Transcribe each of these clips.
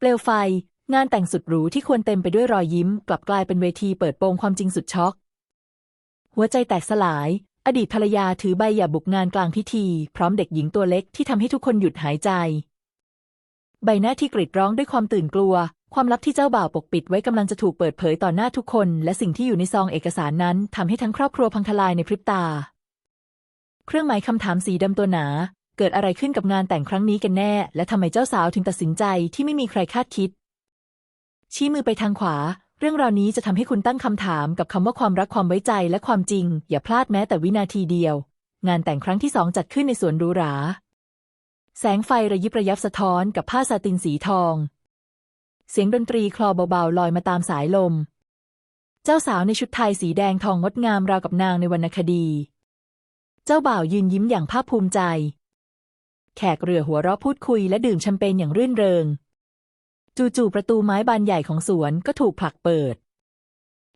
เปลวไฟ งานแต่งสุดหรูที่ควรเต็มไปด้วยรอยยิ้ม กลับกลายเป็นเวทีเปิดโปงความจริงสุดช็อก หัวใจแตกสลาย อดีตภรรยาถือใบหย่าบุกงานกลางพิธี พร้อมเด็กหญิงตัวเล็กที่ทำให้ทุกคนหยุดหายใจ ใบหน้าที่กรีดร้องด้วยความตื่นกลัว ความลับที่เจ้าบ่าวปกปิดไว้กำลังจะถูกเปิดเผยต่อหน้าทุกคน และสิ่งที่อยู่ในซองเอกสารนั้นทำให้ทั้งครอบครัวพังทลายในพริบตา เครื่องหมายคำถามสีดำตัวหนา เกิดอะไรขึ้นกับงานแต่งครั้งนี้กันแน่ และทำไมเจ้าสาวถึงตัดสินใจที่ไม่มีใครคาดคิด ชี้มือไปทางขวา เรื่องราวนี้จะทำให้คุณตั้งคำถามกับคำว่าความรักความไว้ใจและความจริง อย่าพลาดแม้แต่วินาทีเดียว งานแต่งครั้งที่สองจัดขึ้นในสวนหรูหรา แสงไฟระยิบระยับสะท้อนกับผ้าซาตินสีทอง เสียงดนตรีคลอเบาๆลอยมาตามสายลม เจ้าสาวในชุดไทยสีแดงทองงดงามราวกับนางในวรรณคดี เจ้าบ่าวยืนยิ้มอย่างภาคภูมิใจ แขกเรือหัวเราะพูดคุยและดื่มแชมเปญอย่างรื่นเริง จู่ๆประตูไม้บานใหญ่ของสวนก็ถูกผลักเปิด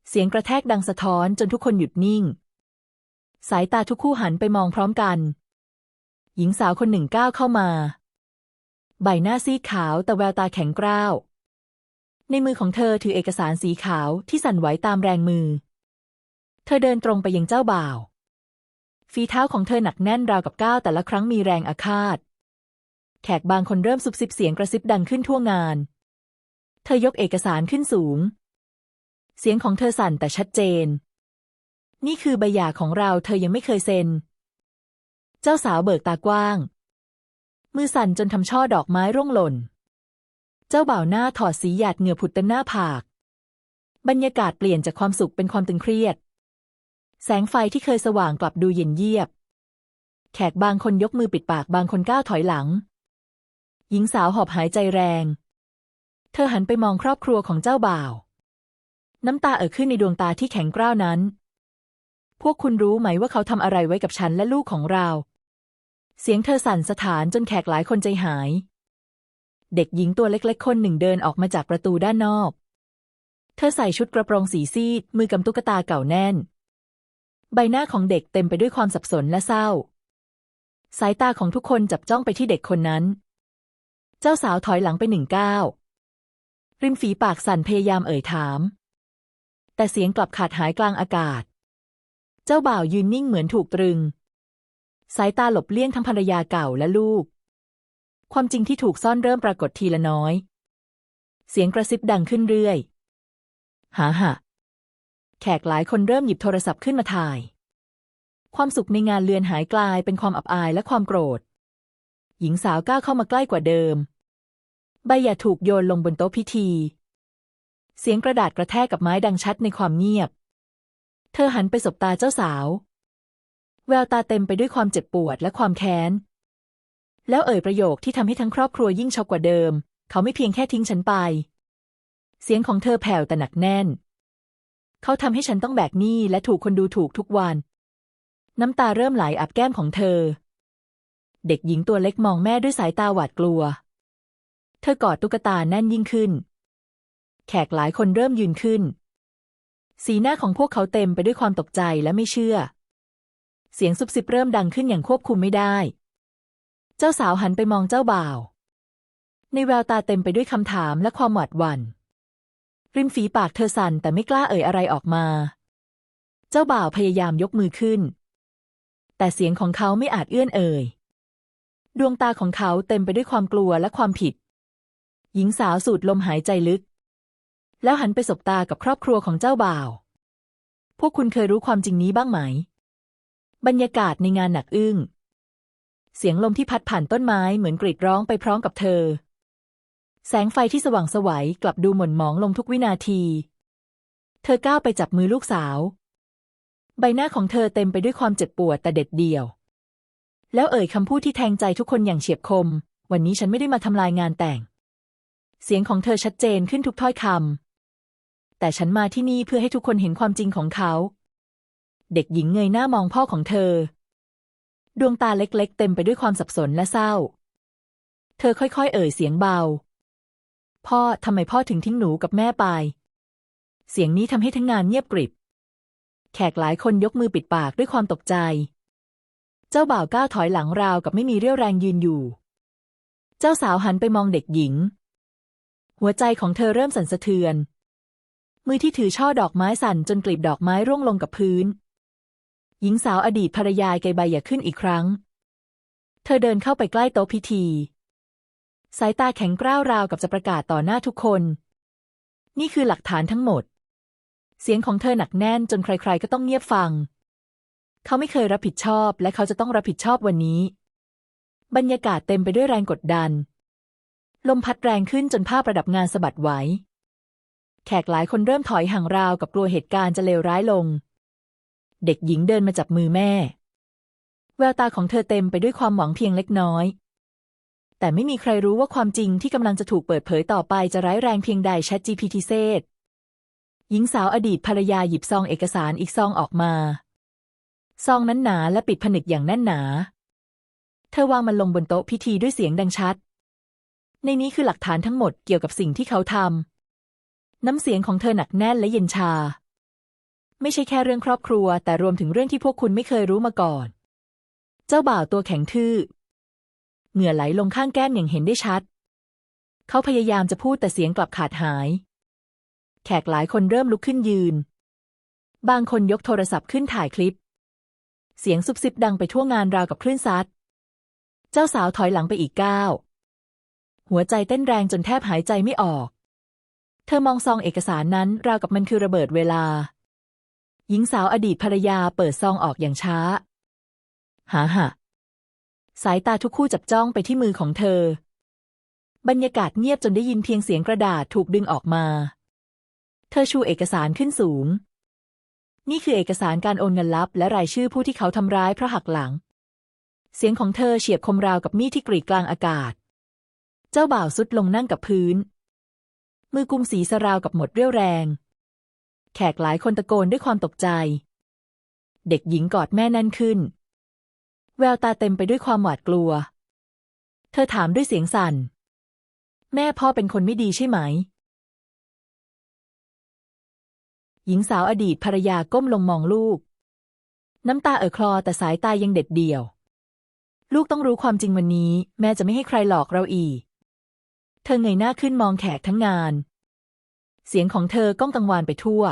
เสียงกระแทกดังสะท้อนจนทุกคนหยุดนิ่ง สายตาทุกคู่หันไปมองพร้อมกัน หญิงสาวคนหนึ่งก้าวเข้ามา ใบหน้าซีดขาวแต่แววตาแข็งกร้าว ในมือของเธอถือเอกสารสีขาวที่สั่นไหวตามแรงมือ เธอเดินตรงไปยังเจ้าบ่าวฝีเท้าของเธอหนักแน่นราวกับก้าวแต่ละครั้งมีแรงอาฆาต แขกบางคนเริ่มซุบซิบเสียงกระซิบดังขึ้นทั่วงาน เธอยกเอกสารขึ้นสูง เสียงของเธอสั่นแต่ชัดเจน นี่คือใบหย่าของเราเธอยังไม่เคยเซ็น เจ้าสาวเบิกตากว้าง มือสั่นจนทำช่อดอกไม้ร่วงหล่น เจ้าบ่าวหน้าถอดสีหยาดเหงื่อผุดเต็มหน้าผาก บรรยากาศเปลี่ยนจากความสุขเป็นความตึงเครียด แสงไฟที่เคยสว่างกลับดูเย็นเยียบ แขกบางคนยกมือปิดปากบางคนก้าวถอยหลัง หญิงสาวหอบหายใจแรง เธอหันไปมองครอบครัวของเจ้าบ่าว น้ำตาเอ่อขึ้นในดวงตาที่แข็งกร้าวนั้น พวกคุณรู้ไหมว่าเขาทำอะไรไว้กับฉันและลูกของเรา เสียงเธอสั่นสะท้านจนแขกหลายคนใจหาย เด็กหญิงตัวเล็กๆ คนหนึ่งเดินออกมาจากประตูด้านนอก เธอใส่ชุดกระโปรงสีซีด มือกำตุ๊กตาเก่าแน่น ใบหน้าของเด็กเต็มไปด้วยความสับสนและเศร้า สายตาของทุกคนจับจ้องไปที่เด็กคนนั้น เจ้าสาวถอยหลังไปหนึ่งก้าว ริมฝีปากสั่นพยายามเอ่ยถาม แต่เสียงกลับขาดหายกลางอากาศ เจ้าบ่าวยืนนิ่งเหมือนถูกตรึง สายตาหลบเลี่ยงทั้งภรรยาเก่าและลูก ความจริงที่ถูกซ่อนเริ่มปรากฏทีละน้อย เสียงกระซิบดังขึ้นเรื่อย หาหะแขกหลายคนเริ่มหยิบโทรศัพท์ขึ้นมาถ่าย ความสุขในงานเลือนหายกลายเป็นความอับอายและความโกรธ หญิงสาวก้าวเข้ามาใกล้กว่าเดิม ใบหย่าถูกโยนลงบนโต๊ะพิธี เสียงกระดาษกระแทกกับไม้ดังชัดในความเงียบ เธอหันไปสบตาเจ้าสาว แววตาเต็มไปด้วยความเจ็บปวดและความแค้น แล้วเอ่ยประโยคที่ทำให้ทั้งครอบครัวยิ่งช็อกกว่าเดิม เขาไม่เพียงแค่ทิ้งฉันไป เสียงของเธอแผ่วแต่หนักแน่น เขาทำให้ฉันต้องแบกหนี้และถูกคนดูถูกทุกวัน น้ำตาเริ่มไหลอับแก้มของเธอ เด็กหญิงตัวเล็กมองแม่ด้วยสายตาหวาดกลัว เธอกอดตุ๊กตาแน่นยิ่งขึ้น แขกหลายคนเริ่มยืนขึ้น สีหน้าของพวกเขาเต็มไปด้วยความตกใจและไม่เชื่อ เสียงซุบซิบเริ่มดังขึ้นอย่างควบคุมไม่ได้ เจ้าสาวหันไปมองเจ้าบ่าว ในแววตาเต็มไปด้วยคำถามและความหวาดหวัน่น ริมฝีปากเธอสั่นแต่ไม่กล้าเอ่ยอะไรออกมา เจ้าบ่าวพยายามยกมือขึ้น แต่เสียงของเขาไม่อาจเอื้อนเอ่ยดวงตาของเขาเต็มไปด้วยความกลัวและความผิด หญิงสาวสูดลมหายใจลึก แล้วหันไปสบตากับครอบครัวของเจ้าบ่าว พวกคุณเคยรู้ความจริงนี้บ้างไหม บรรยากาศในงานหนักอึ้ง เสียงลมที่พัดผ่านต้นไม้เหมือนกรีดร้องไปพร้อมกับเธอ แสงไฟที่สว่างสวัยกลับดูหม่นหมองลงทุกวินาที เธอก้าวไปจับมือลูกสาว ใบหน้าของเธอเต็มไปด้วยความเจ็บปวดแต่เด็ดเดี่ยว แล้วเอ่ยคำพูดที่แทงใจทุกคนอย่างเฉียบคม วันนี้ฉันไม่ได้มาทำลายงานแต่ง เสียงของเธอชัดเจนขึ้นทุกถ้อยคำ แต่ฉันมาที่นี่เพื่อให้ทุกคนเห็นความจริงของเขา เด็กหญิงเงยหน้ามองพ่อของเธอ ดวงตาเล็กๆ เต็มไปด้วยความสับสนและเศร้า เธอค่อยๆ เอ่ยเสียงเบา พ่อทำไมพ่อถึงทิ้งหนูกับแม่ไป เสียงนี้ทำให้ทั้งงานเงียบกริบ แขกหลายคนยกมือปิดปากด้วยความตกใจ เจ้าบ่าวก้าวถอยหลังราวกับไม่มีเรี่ยวแรงยืนอยู่ เจ้าสาวหันไปมองเด็กหญิง หัวใจของเธอเริ่มสั่นสะเทือน มือที่ถือช่อดอกไม้สั่นจนกลีบดอกไม้ร่วงลงกับพื้น หญิงสาวอดีตภรรยาไกใบอย่าขึ้นอีกครั้ง เธอเดินเข้าไปใกล้โต๊ะพิธี สายตาแข็งกร้าวราวกับจะประกาศต่อหน้าทุกคน นี่คือหลักฐานทั้งหมด เสียงของเธอหนักแน่นจนใครๆก็ต้องเงียบฟัง เขาไม่เคยรับผิดชอบ และเขาจะต้องรับผิดชอบวันนี้ บรรยากาศเต็มไปด้วยแรงกดดัน ลมพัดแรงขึ้นจนผ้าประดับงานสะบัดไหว แขกหลายคนเริ่มถอยห่างราวกับกลัวเหตุการณ์จะเลวร้ายลง เด็กหญิงเดินมาจับมือแม่ แววตาของเธอเต็มไปด้วยความหวังเพียงเล็กน้อย แต่ไม่มีใครรู้ว่าความจริงที่กำลังจะถูกเปิดเผยต่อไปจะร้ายแรงเพียงใด ChatGPT เซตหญิงสาวอดีตภรรยาหยิบซองเอกสารอีกซองออกมา ซองนั้นหนาและปิดผนึกอย่างแน่นหนา เธอวางมันลงบนโต๊ะพิธีด้วยเสียงดังชัด ในนี้คือหลักฐานทั้งหมดเกี่ยวกับสิ่งที่เขาทำ น้ำเสียงของเธอหนักแน่นและเย็นชา ไม่ใช่แค่เรื่องครอบครัว แต่รวมถึงเรื่องที่พวกคุณไม่เคยรู้มาก่อน เจ้าบ่าวตัวแข็งทื่อ เหงื่อไหลลงข้างแก้มอย่างเห็นได้ชัด เขาพยายามจะพูดแต่เสียงกลับขาดหาย แขกหลายคนเริ่มลุกขึ้นยืน บางคนยกโทรศัพท์ขึ้นถ่ายคลิป เสียงซุบซิบดังไปทั่วงานราวกับคลื่นซัด เจ้าสาวถอยหลังไปอีกก้าว หัวใจเต้นแรงจนแทบหายใจไม่ออก เธอมองซองเอกสารนั้นราวกับมันคือระเบิดเวลา หญิงสาวอดีตภรรยาเปิดซองออกอย่างช้า หาหะสายตาทุกคู่จับจ้องไปที่มือของเธอ บรรยากาศเงียบจนได้ยินเพียงเสียงกระดาษถูกดึงออกมา เธอชูเอกสารขึ้นสูง นี่คือเอกสารการโอนเงินลับ และรายชื่อผู้ที่เขาทำร้ายเพราะหักหลัง เสียงของเธอเฉียบคมราวกับมีดที่กรีดกลางอากาศ เจ้าบ่าวสุดลงนั่งกับพื้น มือกุมสีสราวกับหมดเรี่ยวแรง แขกหลายคนตะโกนด้วยความตกใจ เด็กหญิงกอดแม่แน่นขึ้น แววตาเต็มไปด้วยความหวาดกลัว เธอถามด้วยเสียงสั่น แม่พ่อเป็นคนไม่ดีใช่ไหม หญิงสาวอดีตภรรยาก้มลงมองลูก น้ำตาเอ่อคลอแต่สายตายังเด็ดเดี่ยวลูกต้องรู้ความจริงวันนี้ แม่จะไม่ให้ใครหลอกเราอีก เธอเงยหน้าขึ้นมองแขกทั้งงาน เสียงของเธอก้องกังวานไปทั่ว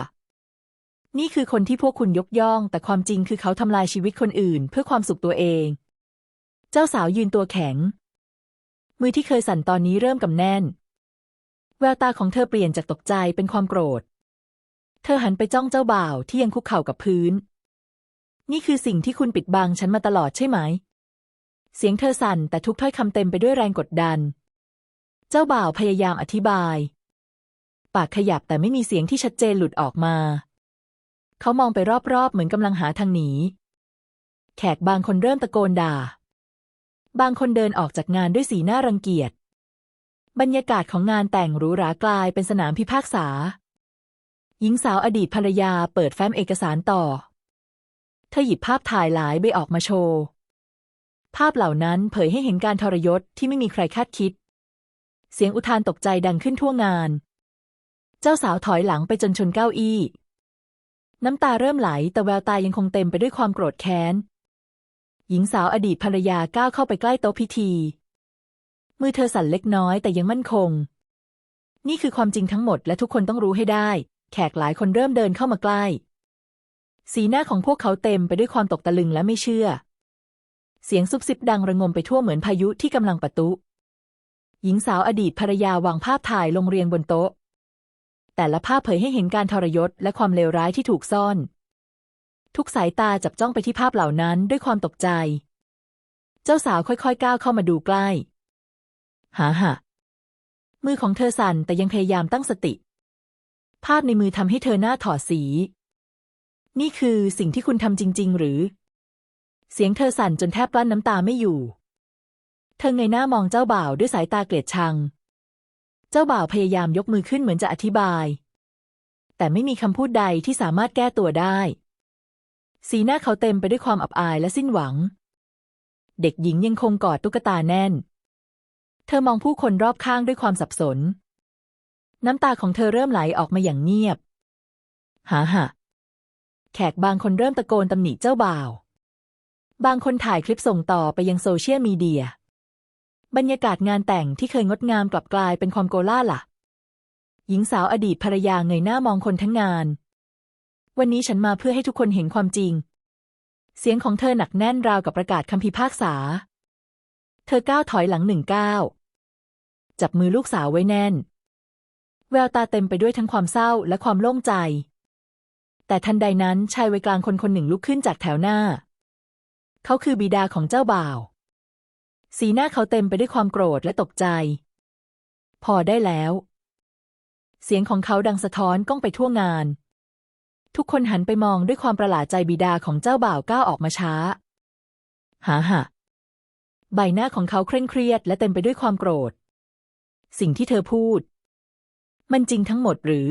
นี่คือคนที่พวกคุณยกย่อง แต่ความจริงคือเขาทำลายชีวิตคนอื่น เพื่อความสุขตัวเอง เจ้าสาวยืนตัวแข็ง มือที่เคยสั่นตอนนี้เริ่มกำแน่น แววตาของเธอเปลี่ยนจากตกใจเป็นความโกรธ เธอหันไปจ้องเจ้าบ่าวที่ยังคุกเข่ากับพื้น นี่คือสิ่งที่คุณปิดบังฉันมาตลอดใช่ไหม เสียงเธอสั่นแต่ทุกถ้อยคำเต็มไปด้วยแรงกดดัน เจ้าบ่าวพยายามอธิบาย ปากขยับแต่ไม่มีเสียงที่ชัดเจนหลุดออกมา เขามองไปรอบๆ เหมือนกำลังหาทางหนี แขกบางคนเริ่มตะโกนด่า บางคนเดินออกจากงานด้วยสีหน้ารังเกียจ บรรยากาศของงานแต่งหรูหรากลายเป็นสนามพิพากษา หญิงสาวอดีตภรรยาเปิดแฟ้มเอกสารต่อ เธอหยิบภาพถ่ายหลายใบออกมาโชว์ภาพเหล่านั้นเผยให้เห็นการทรยศที่ไม่มีใครคาดคิด เสียงอุทานตกใจดังขึ้นทั่วงาน เจ้าสาวถอยหลังไปจนชนเก้าอี้ น้ำตาเริ่มไหลแต่แววตายังคงเต็มไปด้วยความโกรธแค้น หญิงสาวอดีตภรรยาก้าวเข้าไปใกล้โต๊ะพิธี มือเธอสั่นเล็กน้อยแต่ยังมั่นคง นี่คือความจริงทั้งหมดและทุกคนต้องรู้ให้ได้ แขกหลายคนเริ่มเดินเข้ามาใกล้ สีหน้าของพวกเขาเต็มไปด้วยความตกตะลึงและไม่เชื่อ เสียงซุบซิบดังระงมไปทั่วเหมือนพายุที่กำลังปะทุ หญิงสาวอดีตภรรยาวางภาพถ่ายลงเรียงบนโต๊ะ แต่ละภาพเผยให้เห็นการทรยศและความเลวร้ายที่ถูกซ่อน ทุกสายตาจับจ้องไปที่ภาพเหล่านั้นด้วยความตกใจ เจ้าสาวค่อยๆก้าวเข้ามาดูใกล้ หาหะมือของเธอสั่นแต่ยังพยายามตั้งสติ ภาพในมือทำให้เธอหน้าถอดสี นี่คือสิ่งที่คุณทำจริง ๆ หรือ เสียงเธอสั่นจนแทบกลั้นน้ำตาไม่อยู่ เธอเงยหน้ามองเจ้าบ่าวด้วยสายตาเกลียดชัง เจ้าบ่าวพยายามยกมือขึ้นเหมือนจะอธิบาย แต่ไม่มีคำพูดใดที่สามารถแก้ตัวได้ สีหน้าเขาเต็มไปด้วยความอับอายและสิ้นหวัง เด็กหญิงยังคงกอดตุ๊กตาแน่น เธอมองผู้คนรอบข้างด้วยความสับสน น้ำตาของเธอเริ่มไหลออกมาอย่างเงียบ หาหะแขกบางคนเริ่มตะโกนตำหนิเจ้าบ่าว บางคนถ่ายคลิปส่งต่อไปยังโซเชียลมีเดีย บรรยากาศงานแต่งที่เคยงดงามกลับกลายเป็นความโกล่าหละหญิงสาวอดีตภรรยาเงยหน้ามองคนทั้งงาน วันนี้ฉันมาเพื่อให้ทุกคนเห็นความจริง เสียงของเธอหนักแน่นราวกับประกาศคำพิพากษา เธอก้าวถอยหลังหนึ่งก้าว จับมือลูกสาวไว้แน่น แววตาเต็มไปด้วยทั้งความเศร้าและความโล่งใจ แต่ทันใดนั้นชายวัยกลางคนคนหนึ่งลุกขึ้นจากแถวหน้า เขาคือบิดาของเจ้าบ่าว สีหน้าเขาเต็มไปด้วยความโกรธและตกใจ พอได้แล้ว เสียงของเขาดังสะท้อนก้องไปทั่วงาน ทุกคนหันไปมองด้วยความประหลาดใจบิดาของเจ้าบ่าวก้าวออกมาช้าหาหะใบหน้าของเขาเคร่งเครียดและเต็มไปด้วยความโกรธ สิ่งที่เธอพูด มันจริงทั้งหมดหรือ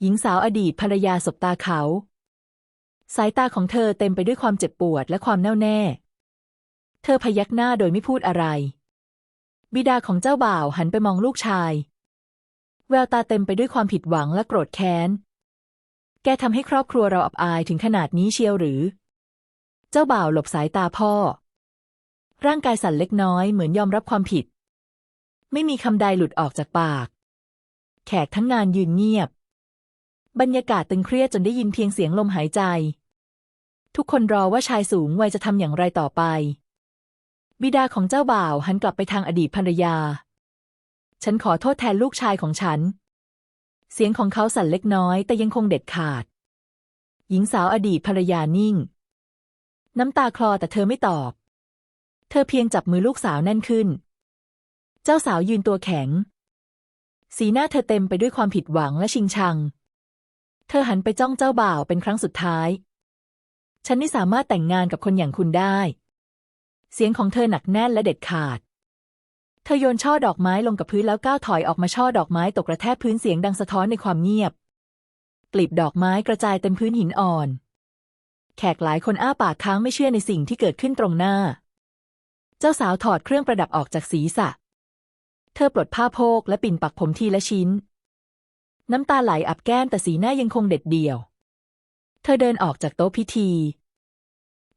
หญิงสาวอดีตภรรยาสบตาเขา สายตาของเธอเต็มไปด้วยความเจ็บปวดและความแน่วแน่ เธอพยักหน้าโดยไม่พูดอะไร บิดาของเจ้าบ่าวหันไปมองลูกชาย แววตาเต็มไปด้วยความผิดหวังและโกรธแค้น แกทำให้ครอบครัวเราอับอายถึงขนาดนี้เชียวหรือ เจ้าบ่าวหลบสายตาพ่อ ร่างกายสั่นเล็กน้อยเหมือนยอมรับความผิด ไม่มีคำใดหลุดออกจากปาก แขกทั้งงานยืนเงียบ บรรยากาศตึงเครียดจนได้ยินเพียงเสียงลมหายใจ ทุกคนรอว่าชายสูงวัยจะทำอย่างไรต่อไป บิดาของเจ้าบ่าวหันกลับไปทางอดีตภรรยา ฉันขอโทษแทนลูกชายของฉัน เสียงของเขาสั่นเล็กน้อยแต่ยังคงเด็ดขาด หญิงสาวอดีตภรรยานิ่ง น้ำตาคลอแต่เธอไม่ตอบ เธอเพียงจับมือลูกสาวแน่นขึ้น เจ้าสาวยืนตัวแข็ง สีหน้าเธอเต็มไปด้วยความผิดหวังและชิงชัง เธอหันไปจ้องเจ้าบ่าวเป็นครั้งสุดท้าย ฉันไม่สามารถแต่งงานกับคนอย่างคุณได้ เสียงของเธอหนักแน่นและเด็ดขาด เธอโยนช่อดอกไม้ลงกับพื้นแล้วก้าวถอยออกมาช่อดอกไม้ตกกระแทกพื้นเสียงดังสะท้อนในความเงียบ กลีบดอกไม้กระจายเต็มพื้นหินอ่อน แขกหลายคนอ้าปากค้างไม่เชื่อในสิ่งที่เกิดขึ้นตรงหน้า เจ้าสาวถอดเครื่องประดับออกจากศีรษะ เธอปลดผ้าโพกและปิ่นปักผมทีละชิ้น น้ำตาไหลอับแก้มแต่สีหน้ายังคงเด็ดเดี่ยว เธอเดินออกจากโต๊ะพิธี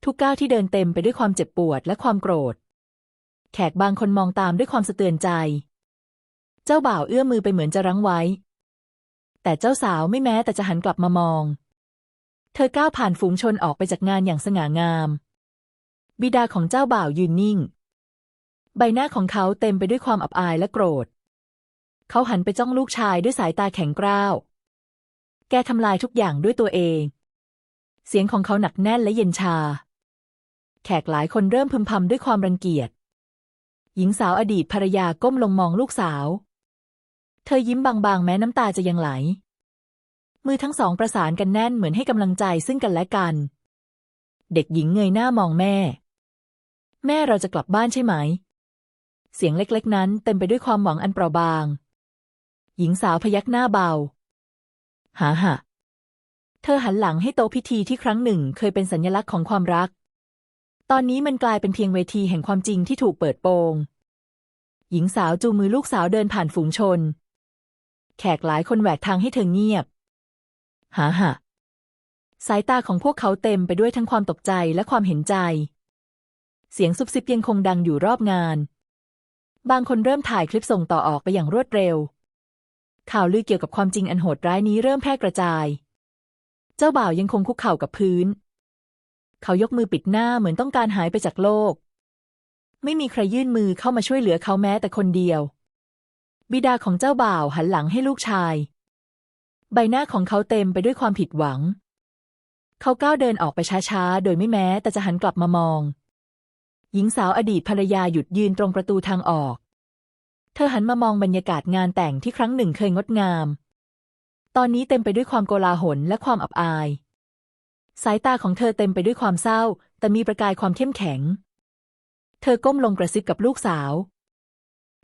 ทุกก้าวที่เดินเต็มไปด้วยความเจ็บปวดและความโกรธ แขกบางคนมองตามด้วยความสะเตือนใจ เจ้าบ่าวเอื้อมมือไปเหมือนจะรั้งไว้ แต่เจ้าสาวไม่แม้แต่จะหันกลับมามอง เธอก้าวผ่านฝูงชนออกไปจากงานอย่างสง่างาม บิดาของเจ้าบ่าวยืนนิ่ง ใบหน้าของเขาเต็มไปด้วยความอับอายและโกรธ เขาหันไปจ้องลูกชายด้วยสายตาแข็งกร้าว แกทำลายทุกอย่างด้วยตัวเองเสียงของเขาหนักแน่นและเย็นชา แขกหลายคนเริ่มพึมพำด้วยความรังเกียจ หญิงสาวอดีตภรรยาก้มลงมองลูกสาว เธอยิ้มบางๆ แม้น้ำตาจะยังไหล มือทั้งสองประสานกันแน่นเหมือนให้กำลังใจซึ่งกันและกัน เด็กหญิงเงยหน้ามองแม่ แม่เราจะกลับบ้านใช่ไหม เสียงเล็กๆ นั้นเต็มไปด้วยความหวังอันเปราะบาง หญิงสาวพยักหน้าเบาหาหะเธอหันหลังให้โต๊ะพิธีที่ครั้งหนึ่งเคยเป็นสัญลักษณ์ของความรัก ตอนนี้มันกลายเป็นเพียงเวทีแห่งความจริงที่ถูกเปิดโปง หญิงสาวจูงมือลูกสาวเดินผ่านฝูงชน แขกหลายคนแหวกทางให้เธอเงียบ หาหะสายตาของพวกเขาเต็มไปด้วยทั้งความตกใจและความเห็นใจ เสียงซุบซิบยังคงดังอยู่รอบงาน บางคนเริ่มถ่ายคลิปส่งต่อออกไปอย่างรวดเร็ว ข่าวลือเกี่ยวกับความจริงอันโหดร้ายนี้เริ่มแพร่กระจาย เจ้าบ่าวยังคงคุกเข่ากับพื้น เขายกมือปิดหน้าเหมือนต้องการหายไปจากโลก ไม่มีใครยื่นมือเข้ามาช่วยเหลือเขาแม้แต่คนเดียว บิดาของเจ้าบ่าวหันหลังให้ลูกชาย ใบหน้าของเขาเต็มไปด้วยความผิดหวัง เขาก้าวเดินออกไปช้าๆ โดยไม่แม้แต่จะหันกลับมามอง หญิงสาวอดีตภรรยาหยุดยืนตรงประตูทางออก เธอหันมามองบรรยากาศงานแต่งที่ครั้งหนึ่งเคยงดงาม ตอนนี้เต็มไปด้วยความโกลาหลและความอับอาย สายตาของเธอเต็มไปด้วยความเศร้า แต่มีประกายความเข้มแข็ง เธอก้มลงกระซิบกับลูกสาว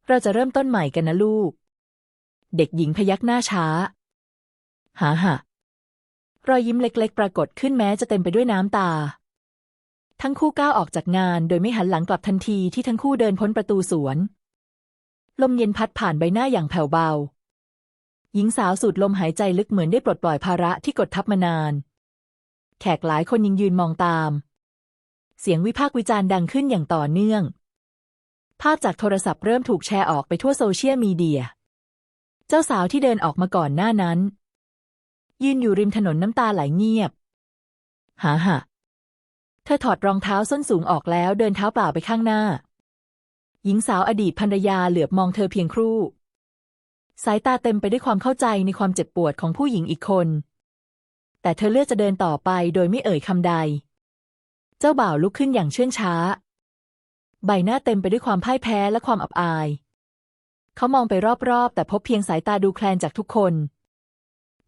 เราจะเริ่มต้นใหม่กันนะลูก เด็กหญิงพยักหน้าช้า หาหะรอยยิ้มเล็ก ๆ ปรากฏขึ้นแม้จะเต็มไปด้วยน้ำตา ทั้งคู่ก้าวออกจากงานโดยไม่หันหลังกลับทันทีที่ทั้งคู่เดินพ้นประตูสวน ลมเย็นพัดผ่านใบหน้าอย่างแผ่วเบา หญิงสาวสูดลมหายใจลึกเหมือนได้ปลดปล่อยภาระที่กดทับมานาน แขกหลายคนยังยืนมองตาม เสียงวิพากษ์วิจารณ์ดังขึ้นอย่างต่อเนื่อง ภาพจากโทรศัพท์เริ่มถูกแชร์ออกไปทั่วโซเชียลมีเดีย เจ้าสาวที่เดินออกมาก่อนหน้านั้น ยืนอยู่ริมถนนน้ำตาไหลเงียบ หาหะเธอถอดรองเท้าส้นสูงออกแล้วเดินเท้าเปล่าไปข้างหน้า หญิงสาวอดีตภรรยาเหลือบมองเธอเพียงครู่ สายตาเต็มไปด้วยความเข้าใจในความเจ็บปวดของผู้หญิงอีกคน แต่เธอเลือกจะเดินต่อไปโดยไม่เอ่ยคำใด เจ้าบ่าวลุกขึ้นอย่างเชื่องช้า ใบหน้าเต็มไปด้วยความพ่ายแพ้และความอับอาย เขามองไปรอบๆ แต่พบเพียงสายตาดูแคลนจากทุกคน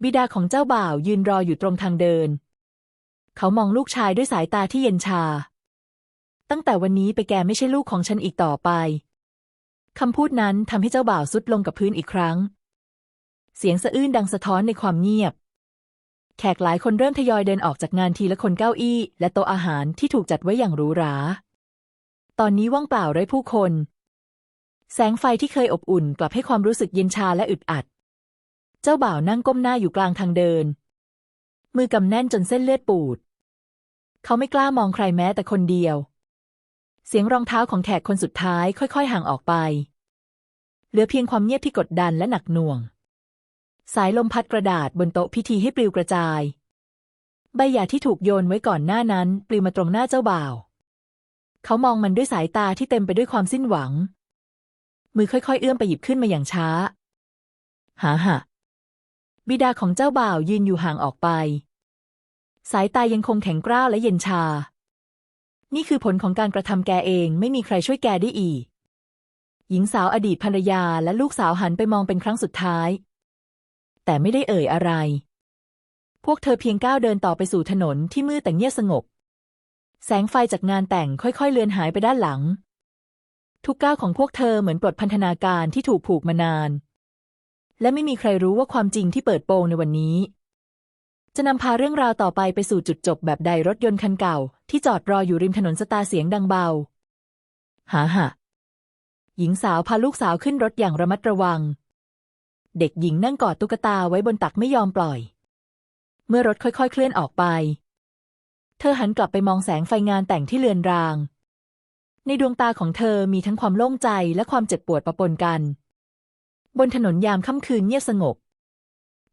บิดาของเจ้าบ่าวยืนรออยู่ตรงทางเดิน เขามองลูกชายด้วยสายตาที่เย็นชา ตั้งแต่วันนี้ไปแกไม่ใช่ลูกของฉันอีกต่อไปคำพูดนั้นทำให้เจ้าบ่าวสุดลงกับพื้นอีกครั้ง เสียงสะอื้นดังสะท้อนในความเงียบ แขกหลายคนเริ่มทยอยเดินออกจากงานทีละคนเก้าอี้ และโต๊ะอาหารที่ถูกจัดไว้อย่างหรูหรา ตอนนี้ว่างเปล่าไร้ผู้คน แสงไฟที่เคยอบอุ่นกลับให้ความรู้สึกเย็นชาและอึดอัด เจ้าบ่าวนั่งก้มหน้าอยู่กลางทางเดิน มือกำแน่นจนเส้นเลือดปูด เขาไม่กล้ามองใครแม้แต่คนเดียว เสียงรองเท้าของแขกคนสุดท้ายค่อย ๆ ห่างออกไป เหลือเพียงความเงียบที่กดดันและหนักหน่วง สายลมพัดกระดาษบนโต๊ะพิธีให้ปลิวกระจาย ใบหย่าที่ถูกโยนไว้ก่อนหน้านั้น ปลิวมาตรงหน้าเจ้าบ่าว เขามองมันด้วยสายตาที่เต็มไปด้วยความสิ้นหวัง มือค่อยๆ เอื้อมไปหยิบขึ้นมาอย่างช้า หาหะบิดาของเจ้าบ่าวยืนอยู่ห่างออกไป สายตายังคงแข็งกร้าวและเย็นชา นี่คือผลของการกระทำแกเองไม่มีใครช่วยแกได้อีก หญิงสาวอดีตภรรยาและลูกสาวหันไปมองเป็นครั้งสุดท้าย แต่ไม่ได้เอ่ยอะไร พวกเธอเพียงก้าวเดินต่อไปสู่ถนนที่มืดแต่เงียบสงบ แสงไฟจากงานแต่งค่อยๆ เลือนหายไปด้านหลัง ทุกก้าวของพวกเธอเหมือนปลดพันธนาการที่ถูกผูกมานาน และไม่มีใครรู้ว่าความจริงที่เปิดโปงในวันนี้ จะนำพาเรื่องราวต่อไปไปสู่จุดจบแบบใดรถยนต์คันเก่า ที่จอดรออยู่ริมถนนสตาร์เสียงดังเบาหาหะหญิงสาวพาลูกสาวขึ้นรถอย่างระมัดระวัง เด็กหญิงนั่งกอดตุ๊กตาไว้บนตักไม่ยอมปล่อย เมื่อรถค่อยๆ เคลื่อนออกไป เธอหันกลับไปมองแสงไฟงานแต่งที่เลือนราง ในดวงตาของเธอมีทั้งความโล่งใจและความเจ็บปวดปะปนกัน บนถนนยามค่ำคืนเงียบสงบ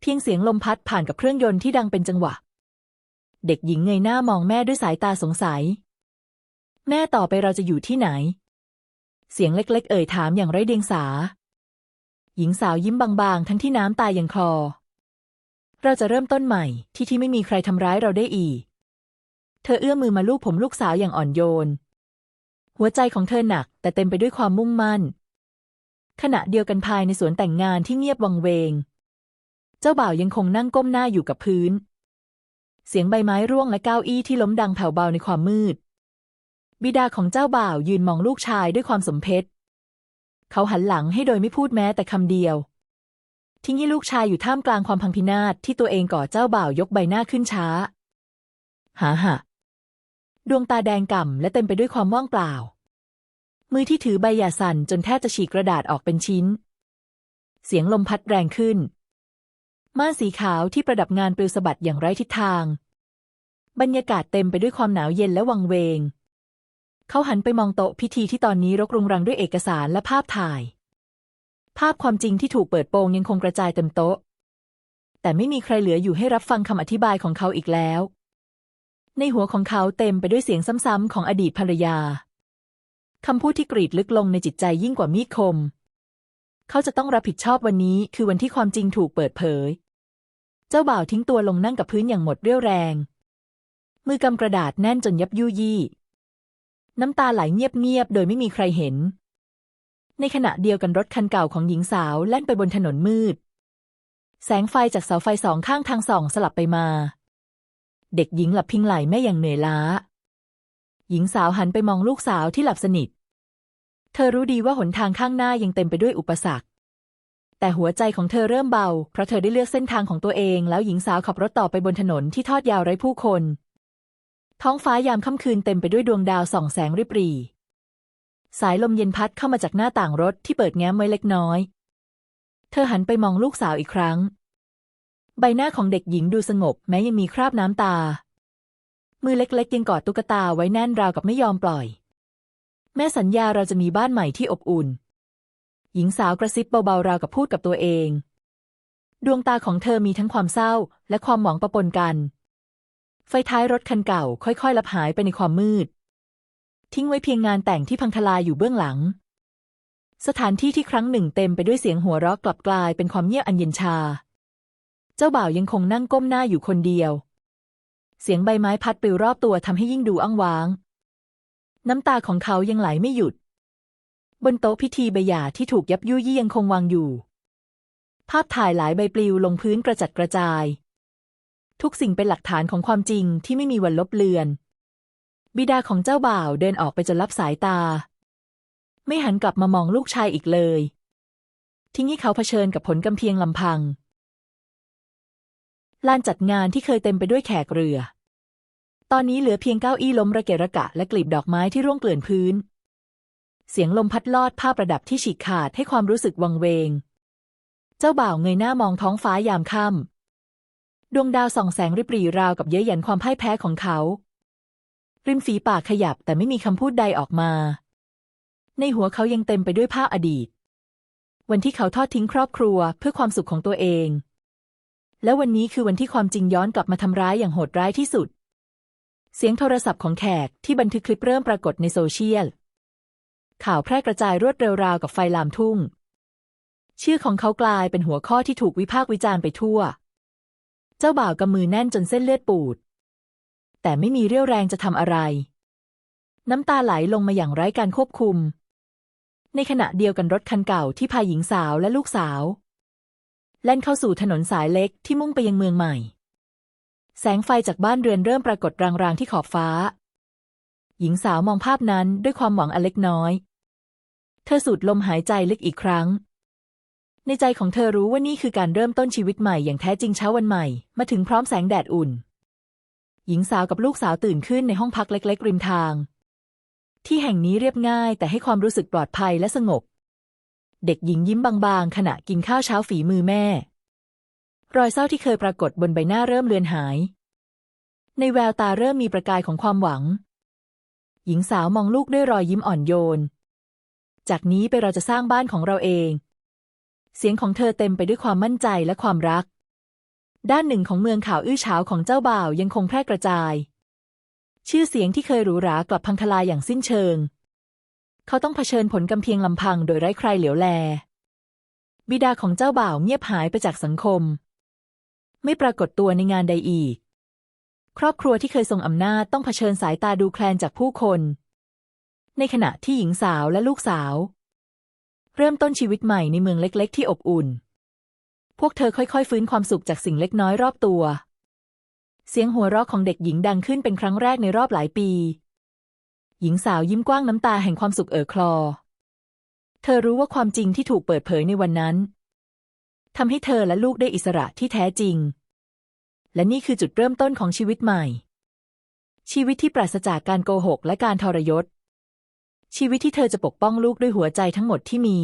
เพียงเสียงลมพัดผ่านกับเครื่องยนต์ที่ดังเป็นจังหวะ เด็กหญิงเงยหน้ามองแม่ด้วยสายตาสงสัย แม่ต่อไปเราจะอยู่ที่ไหน เสียงเล็ก ๆ เอ่ยถามอย่างไร้เดียงสา หญิงสาวยิ้มบางๆ ทั้งที่น้ำตายังคลอ เราจะเริ่มต้นใหม่ที่ที่ไม่มีใครทำร้ายเราได้อีก เธอเอื้อมมือมาลูบผมลูกสาวอย่างอ่อนโยน หัวใจของเธอหนัก แต่เต็มไปด้วยความมุ่งมั่น ขณะเดียวกันภายในสวนแต่งงานที่เงียบวังเวง เจ้าบ่าวยังคงนั่งก้มหน้าอยู่กับพื้น เสียงใบไม้ร่วงและเก้าอี้ที่ล้มดังแผ่วเบาในความมืด บิดาของเจ้าบ่าวยืนมองลูกชายด้วยความสมเพช เขาหันหลังให้โดยไม่พูดแม้แต่คำเดียว ทิ้งให้ลูกชายอยู่ท่ามกลางความพังพินาศที่ตัวเองก่อเจ้าบ่าวยกใบหน้าขึ้นช้า หาหะดวงตาแดงก่ำและเต็มไปด้วยความว่างเปล่า มือที่ถือใบหย่าสั่นจนแทบจะฉีกกระดาษออกเป็นชิ้น เสียงลมพัดแรงขึ้น ม่านสีขาวที่ประดับงานปลิวสะบัดอย่างไร้ทิศทาง บรรยากาศเต็มไปด้วยความหนาวเย็นและวังเวง เขาหันไปมองโต๊ะพิธีที่ตอนนี้รกรุงรังด้วยเอกสารและภาพถ่าย ภาพความจริงที่ถูกเปิดโปงยังคงกระจายเต็มโต๊ะ แต่ไม่มีใครเหลืออยู่ให้รับฟังคำอธิบายของเขาอีกแล้ว ในหัวของเขาเต็มไปด้วยเสียงซ้ำๆของอดีตภรรยาคำพูดที่กรีดลึกลงในจิตใจยิ่งกว่ามีดคม เขาจะต้องรับผิดชอบวันนี้คือวันที่ความจริงถูกเปิดเผย เจ้าบ่าวทิ้งตัวลงนั่งกับพื้นอย่างหมดเรี่ยวแรง มือกำกระดาษแน่นจนยับยุยี่ น้ำตาไหลเงียบๆ โดยไม่มีใครเห็น ในขณะเดียวกันรถคันเก่าของหญิงสาวแล่นไปบนถนนมืด แสงไฟจากเสาไฟสองข้างทางส่องสลับไปมา เด็กหญิงหลับพิงไหลแม่อย่างเหนื่อยล้า หญิงสาวหันไปมองลูกสาวที่หลับสนิท เธอรู้ดีว่าหนทางข้างหน้ายังเต็มไปด้วยอุปสรรค แต่หัวใจของเธอเริ่มเบา เพราะเธอได้เลือกเส้นทางของตัวเอง แล้วหญิงสาวขับรถต่อไปบนถนนที่ทอดยาวไร้ผู้คน ท้องฟ้ายามค่ำคืนเต็มไปด้วยดวงดาวส่องแสงริบหรี่ สายลมเย็นพัดเข้ามาจากหน้าต่างรถที่เปิดแง้มไว้เล็กน้อย เธอหันไปมองลูกสาวอีกครั้ง ใบหน้าของเด็กหญิงดูสงบแม้ยังมีคราบน้ำตา มือเล็กๆยังกอดตุ๊กตาไว้แน่นราวกับไม่ยอมปล่อย แม่สัญญาเราจะมีบ้านใหม่ที่อบอุ่น หญิงสาวกระซิบเบาๆราวกับพูดกับตัวเอง ดวงตาของเธอมีทั้งความเศร้าและความหวังปะปนกัน ไฟท้ายรถคันเก่าค่อยๆลับหายไปในความมืด ทิ้งไว้เพียงงานแต่งที่พังทลายอยู่เบื้องหลัง สถานที่ที่ครั้งหนึ่งเต็มไปด้วยเสียงหัวเราะกลับกลายเป็นความเงียบอันเย็นชา เจ้าบ่าวยังคงนั่งก้มหน้าอยู่คนเดียว เสียงใบไม้พัดปลิวรอบตัวทำให้ยิ่งดูอ้างว้าง น้ำตาของเขายังไหลไม่หยุด บนโต๊ะพิธีใบหย่าที่ถูกยับยุยี่ยังคงวางอยู่ ภาพถ่ายหลายใบปลิวลงพื้นกระจัดกระจาย ทุกสิ่งเป็นหลักฐานของความจริงที่ไม่มีวันลบเลือน บิดาของเจ้าบ่าวเดินออกไปจนลับสายตา ไม่หันกลับมามองลูกชายอีกเลย ทิ้งให้เขาเผชิญกับผลกำเพียงลำพัง ลานจัดงานที่เคยเต็มไปด้วยแขกเรือ ตอนนี้เหลือเพียงเก้าอี้ล้มระเกะระกะ และกลีบดอกไม้ที่ร่วงเกลื่อนพื้น เสียงลมพัดลอดผ้าประดับที่ฉีกขาดให้ความรู้สึกวังเวง เจ้าบ่าวเงยหน้ามองท้องฟ้ายามค่ำ ดวงดาวส่องแสงริบหรี่ราวกับเย้ยหยันความพ่ายแพ้ของเขา ริมฝีปากขยับแต่ไม่มีคำพูดใดออกมา ในหัวเขายังเต็มไปด้วยภาพอดีต วันที่เขาทอดทิ้งครอบครัวเพื่อความสุขของตัวเอง และวันนี้คือวันที่ความจริงย้อนกลับมาทำร้ายอย่างโหดร้ายที่สุด เสียงโทรศัพท์ของแขกที่บันทึกคลิปเริ่มปรากฏในโซเชียล ข่าวแพร่กระจายรวดเร็วราวกับไฟลามทุ่ง ชื่อของเขากลายเป็นหัวข้อที่ถูกวิพากษ์วิจารณ์ไปทั่ว เจ้าบ่าวกำมือแน่นจนเส้นเลือดปูด แต่ไม่มีเรี่ยวแรงจะทำอะไร น้ำตาไหลลงมาอย่างไร้การควบคุม ในขณะเดียวกันรถคันเก่าที่พาหญิงสาวและลูกสาว แล่นเข้าสู่ถนนสายเล็กที่มุ่งไปยังเมืองใหม่ แสงไฟจากบ้านเรือนเริ่มปรากฏรางๆที่ขอบฟ้า หญิงสาวมองภาพนั้นด้วยความหวังอันเล็กน้อย เธอสูดลมหายใจลึกอีกครั้ง ในใจของเธอรู้ว่านี่คือการเริ่มต้นชีวิตใหม่อย่างแท้จริงเช้าวันใหม่ มาถึงพร้อมแสงแดดอุ่น หญิงสาวกับลูกสาวตื่นขึ้นในห้องพักเล็ก ๆ ริมทาง ที่แห่งนี้เรียบง่ายแต่ให้ความรู้สึกปลอดภัยและสงบ เด็กหญิงยิ้มบางๆ ขณะกินข้าวเช้าฝีมือแม่ รอยเศร้าที่เคยปรากฏบนใบหน้าเริ่มเลือนหาย ในแววตาเริ่มมีประกายของความหวัง หญิงสาวมองลูกด้วยรอยยิ้มอ่อนโยน จากนี้ไปเราจะสร้างบ้านของเราเอง เสียงของเธอเต็มไปด้วยความมั่นใจและความรัก ด้านหนึ่งของเมืองข่าวอื้อฉาวของเจ้าบ่าวยังคงแพร่กระจาย ชื่อเสียงที่เคยหรูหรากลับพังทลายอย่างสิ้นเชิง เขาต้องเผชิญผลกำเพียงลำพังโดยไร้ใครเหลียวแล บิดาของเจ้าบ่าวเงียบหายไปจากสังคม ไม่ปรากฏตัวในงานใดอีก ครอบครัวที่เคยทรงอำนาจต้องเผชิญสายตาดูแคลนจากผู้คน ในขณะที่หญิงสาวและลูกสาว เริ่มต้นชีวิตใหม่ในเมืองเล็กๆ ที่อบอุ่น พวกเธอค่อยๆ ฟื้นความสุขจากสิ่งเล็กน้อยรอบตัว เสียงหัวเราะของเด็กหญิงดังขึ้นเป็นครั้งแรกในรอบหลายปี หญิงสาวยิ้มกว้างน้ำตาแห่งความสุขเอ่อคลอ เธอรู้ว่าความจริงที่ถูกเปิดเผยในวันนั้นทำให้เธอและลูกได้อิสระที่แท้จริง และนี่คือจุดเริ่มต้นของชีวิตใหม่ ชีวิตที่ปราศจากการโกหกและการทรยศ ชีวิตที่เธอจะปกป้องลูกด้วยหัวใจทั้งหมดที่มี